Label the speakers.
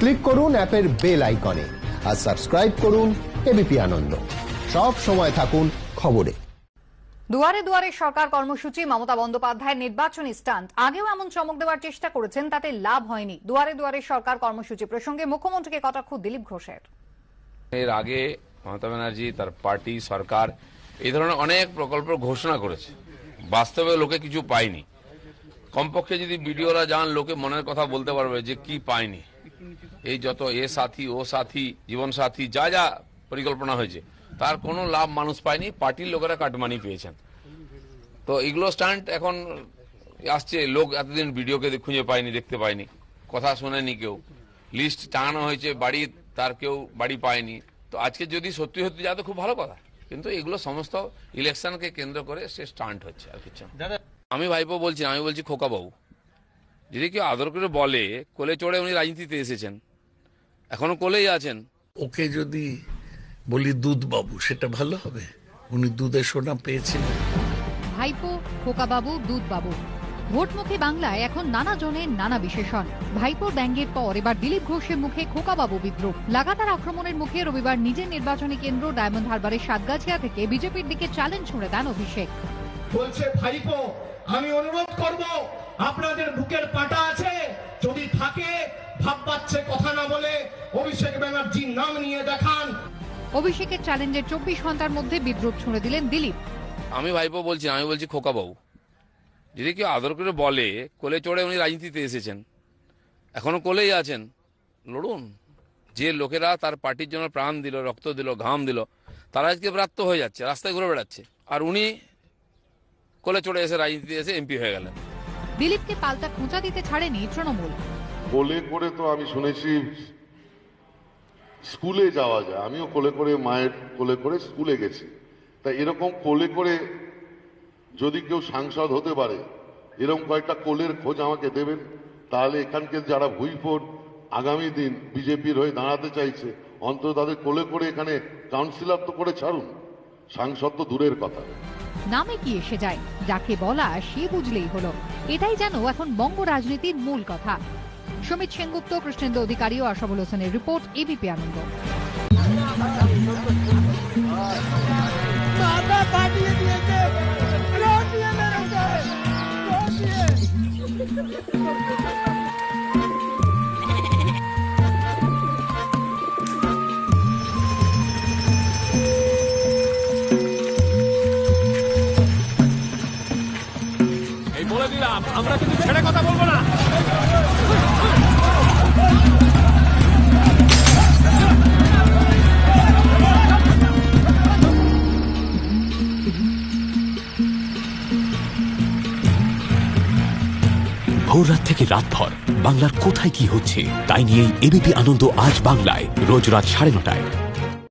Speaker 1: Click করুন অ্যাপের bell আইকনে আর সাবস্ক্রাইব করুন এবিপি আনন্দ। সব সময় থাকুন খবরে।
Speaker 2: দুয়ারে দুয়ারে সরকার কর্মসূচি মমতা বন্দ্যোপাধ্যায়ের নির্বাচনী স্টান্ট আগেও এমন চমক দেওয়ার চেষ্টা করেছেন তাতে লাভ হয়নি। দুয়ারে দুয়ারে সরকার কর্মসূচি প্রসঙ্গে মুখ্যমন্ত্রীকে কটাক্ষ দিলীপ ঘোষের।
Speaker 3: এর আগে মমতা ব্যানার্জি তার পার্টি সরকার এই ধরনের অনেক প্রকল্প ঘোষণা করেছে। বাস্তবে লোকে কিছু পায়নি। কমপক্ষে যদি বিডিওরা যান লোকে মনের কথা বলতে পারবে যে কি পায়নি। এই যত এ সাথী ও সাথী জীবন সাথী যা যা পরিকল্পনা হয়েছে তার কোনো লাভ মানুষ পায়নি পার্টির লোকেরা কাটমানি পেয়েছেন। তো এগুলো স্টান্ট এখন আসছে লোক এতদিন ভিডিওকে খুঁজে পায়নি দেখতে পায়নি কথা শোনেনি কেউ। লিস্ট টাঙানো হয়েছে বাড়ি তার কেউ বাড়ি পায়নি। তো আজকে যদি সত্যি সত্যি যায় তো খুব ভালো কথা। কিন্তু এগুলো সমস্ত ইলেকশনকে কেন্দ্র করে সে স্টান্ট হচ্ছে আর কিছু আমি ভাইপো বলছি আমি বলছি খোকা বাবু যদি কেউ আদর করে বলে কোলে চড়ে উনি রাজনীতিতে এসেছেন। এখনও কোলেই আছেন।
Speaker 4: ওকে যদি বলি দুধ বাবু সেটা ভালো হবে। উনি দুধের সোনা পেয়েছিলেন।
Speaker 5: ভাইপো খোকাবাবু দুধবাবু। ভোটমুখী বাংলায় এখন নানা জনের নানা বিশেষণ। ভাইপোর ব্যঙ্গের পর এবার দিলীপ ঘোষের মুখে খোকাবাবু বিদ্রোহ। লাগাতার আক্রমণের মুখে রবিবার নিজের নির্বাচনী কেন্দ্র ডায়মন্ড হারবারের সাতগাছিয়া থেকে বিজেপির দিকে চ্যালেঞ্জ ছুড়ে দেন অভিষেক।
Speaker 6: বলছে ভাইপো আমি অনুরোধ করব আপনাদের বুকের পাটা আছে যদি থাকে ভাব পাচ্ছে কথা না বলে অভিষেক ব্যানার্জির নাম নিয়ে দেখান।
Speaker 5: অভিষেকের চ্যালেঞ্জের চব্বিশ ঘণ্টার মধ্যে বিদ্রুপ ছুড়ে দিলেন দিলীপ।
Speaker 3: আমি ভাইপো বলছি না, আমি বলছি খোকা বাবু। যদি কেউ আদর করে বলে কোলে চড়ে উনি রাজনীতিতে এসেছেন। এখনও কোলেই আছেন। লড়ুন। যে লোকেরা তার পার্টির জন্য প্রাণ দিল রক্ত দিল ঘাম দিল তারা আজকে প্রাপ্ত হয়ে যাচ্ছে রাস্তায় ঘুরে বেড়াচ্ছে। আর উনি কোলে চড়ে এসে রাজনীতিতে এসে এমপি হয়ে গেলেন।
Speaker 5: দিলীপকে পাল্টা খোঁচা দিতে ছাড়েনি তৃণমূল।
Speaker 7: কোলে করে তো আমি শুনেছি স্কুলে যাওয়া যায়। আমিও কোলে করে, মায়ের কোলে করে স্কুলে গেছি। তা এরকম কোলে করে যদি কেউ সাংসদ হতে পারে, এরকম কয়েকটা কোলের খোঁজ আমাকে দেবেন। তাহলে এখানকার যারা ভুইফোর আগামী দিন বিজেপির হয়ে দাঁড়াতে চাইছে, অন্তত তাদের কোলে করে এখানে কাউন্সিলর তো করে ছাড়ুন। সাংসদ তো দূরের কথা।
Speaker 5: নামে কি এসে যায়? যাকে বলা সে বুঝলেই হলো। এটাই যেন এখন বঙ্গ রাজনীতির মূল কথা। সমিত সেনগুপ্ত কৃষ্ণেন্দু অধিকারী ও আশাবুল হোসেনের রিপোর্ট এবিপি আনন্দ।
Speaker 8: বলে দিলাম, আমরা কিন্তু ছেড়ে কথা বলব না।
Speaker 9: ভোর রাত থেকে রাতভর, বাংলার কোথায় কি হচ্ছে, তাই নিয়েই এবিপি আনন্দ আজ বাংলায়, রোজ রাত সাড়ে নটায়।